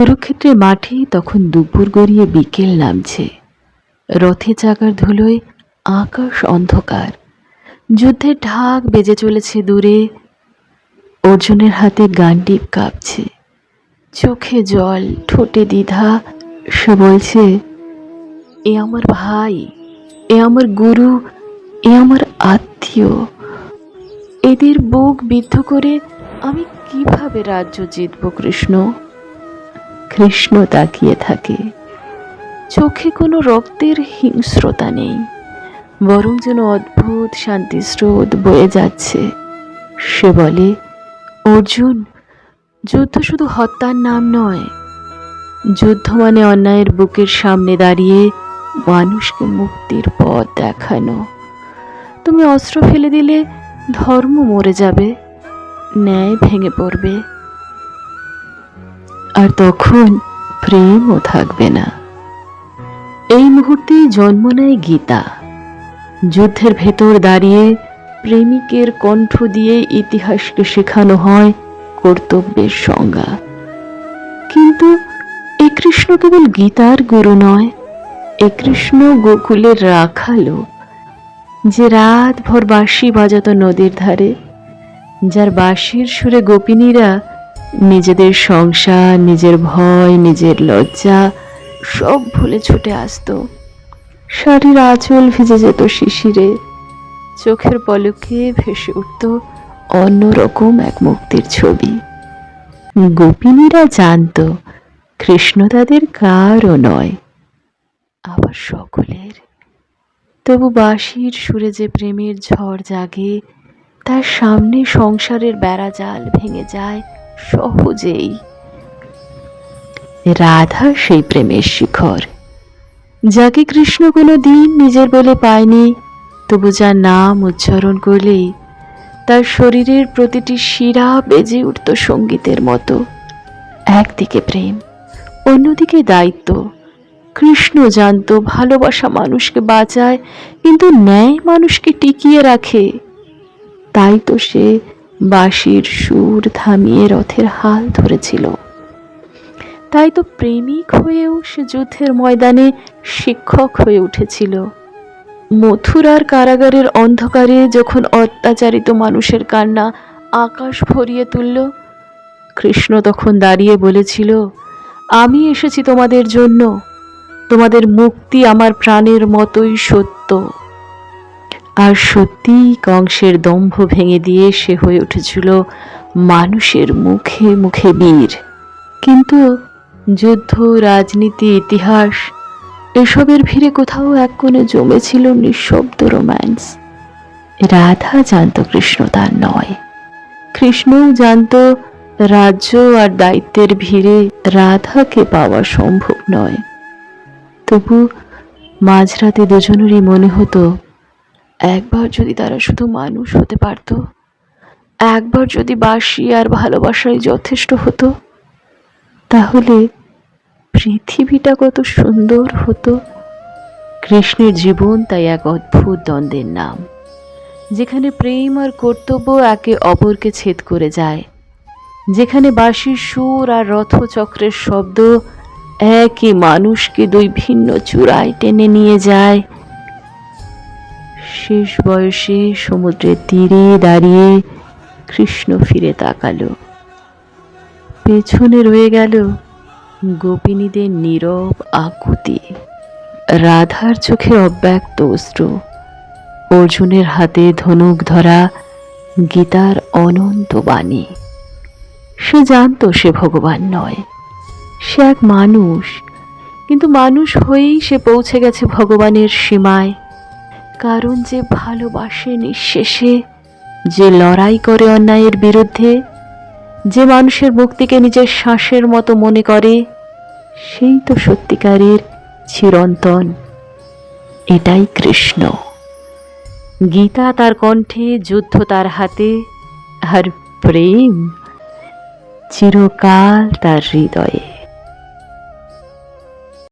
কুরুক্ষেত্রের মাঠে তখন দুপুর গড়িয়ে বিকেল নামছে। রথে চাকার ধুলোয় আকাশ অন্ধকার। যুদ্ধের ঢাক বেজে চলেছে দূরে। অর্জুনের হাতে গান্ডিব কাঁপছে। চোখে জল, ঠোঁটে দ্বিধা। সে বলছে, এ আমার ভাই, এ আমার গুরু, এ আমার আত্মীয়। এদের বুক বিদ্ধ করে আমি কীভাবে রাজ্য জিতব কৃষ্ণ? কৃষ্ণ তাকিয়ে থাকে। চোখে কোনো রক্তের হিংস্রতা নেই, বরং যেন অদ্ভুত শান্তিস্রোত বয়ে যাচ্ছে। সে বলে, অর্জুন, যুদ্ধ শুধু হত্যার নাম নয়। যুদ্ধ মানে অন্যায়ের বুকের সামনে দাঁড়িয়ে মানুষকে মুক্তির পথ দেখানো। তুমি অস্ত্র ফেলে দিলে ধর্ম মরে যাবে, ন্যায় ভেঙে পড়বে। আর তখন প্রেমও থাকবে না। এই মুহূর্তেই জন্ম নেয় গীতা। যুদ্ধের ভেতর দাঁড়িয়ে প্রেমিকের কণ্ঠ দিয়ে ইতিহাসকে শেখানো হয় কর্তব্যের সংজ্ঞা। কিন্তু এ কৃষ্ণ কেবল গীতার গুরু নয়, এ কৃষ্ণ গোকুলের রাখালো যে রাত ভর বাঁশি বাজাত নদীর ধারে, যার বাঁশির সুরে গোপিনীরা নিজেদের সংসার, নিজের ভয়, নিজের লজ্জা সব ভুলে ছুটে আসতো। শাড়ির আঁচল ভিজে যেত শিশিরে। চোখের পলকে ভেসে উঠত অন্যরকম এক মুক্তির ছবি। গোপিনীরা জানত, কৃষ্ণ তাদের কারও নয়, আবার সকলের। তবু বাঁশির সুরে যে প্রেমের ঝড় জাগে, তার সামনে সংসারের বেড়াজাল ভেঙে যায়। সহজেই। রাধা সেই প্রেমের শিখর। যাকে কৃষ্ণ কোনো দিন নিজের বলে পায়নি, তবু যার নাম উচ্চারণ করলেই তার শরীরের প্রতিটি শিরা বেজে উঠত সঙ্গীতের মতো। একদিকে প্রেম, অন্যদিকে দায়িত্ব। কৃষ্ণ জানতো ভালোবাসা মানুষকে বাঁচায়, কিন্তু ন্যায় মানুষকে টিকিয়ে রাখে। তাই তো সে বাঁশির সুর থামিয়ে রথের হাল ধরেছিল। তাই তো প্রেমিক হয়েও সে যুদ্ধের ময়দানে শিক্ষক হয়ে উঠেছিল। মথুরার কারাগারের অন্ধকারে যখন অত্যাচারিত মানুষের কান্না আকাশ ভরিয়ে তুলল, কৃষ্ণ তখন দাঁড়িয়ে বলেছিল, আমি এসেছি তোমাদের জন্য। তোমাদের মুক্তি আমার প্রাণের মতোই সত্য। আর সত্যি কংসের দম্ভ ভেঙে দিয়ে সে হয়ে উঠেছিল মানুষের মুখে মুখে বীর। কিন্তু যুদ্ধ, রাজনীতি, ইতিহাস, এসবের ভিড়ে কোথাও এক কোণে জমেছিল নিঃশব্দ রোম্যান্স। রাধা জানত কৃষ্ণ তার নয়। কৃষ্ণও জানত রাজ্য আর দায়িত্বের ভিড়ে রাধাকে পাওয়া সম্ভব নয়। তবু মাঝরাতে দুজনেরই মনে হতো একবার যদি তারা শুধু মানুষ হতে পারত, একবার যদি বাসি আর ভালোবাসাই যথেষ্ট হতো, তাহলে পৃথিবীটা কত সুন্দর হতো। কৃষ্ণের জীবন তাই এক অদ্ভুত দ্বন্দ্বের নাম, যেখানে প্রেম আর কর্তব্য একে অপরকে ছেদ করে যায়, যেখানে বাঁশির সুর আর রথচক্রের শব্দ একই মানুষকে দুই ভিন্ন চূড়ায় টেনে নিয়ে যায়। শেষ বয়সে সমুদ্রের তীরে দাঁড়িয়ে কৃষ্ণ ফিরে তাকালো। পেছনে রয়ে গেল গোপিনীদের নীরব আকুতি। রাধার চোখে অব্যক্ত অস্ত্র অর্জুনের হাতে ধনুক ধরা গীতার অনন্ত বাণী। সে জানতো সে ভগবান নয়। সে এক মানুষ। কিন্তু মানুষ হয়েই সে পৌঁছে গেছে ভগবানের সীমায়। কারণ যে ভালোবাসে নিঃশেষে, যে লড়াই করে অন্যায়ের বিরুদ্ধে, যে মানুষের মুক্তিকে নিজের শ্বাসের মতো মনে করে, সেই তো সত্যিকারের চিরন্তন। এটাই কৃষ্ণ। গীতা তার কণ্ঠে, যুদ্ধ তার হাতে, আর প্রেম চিরকাল তার হৃদয়ে।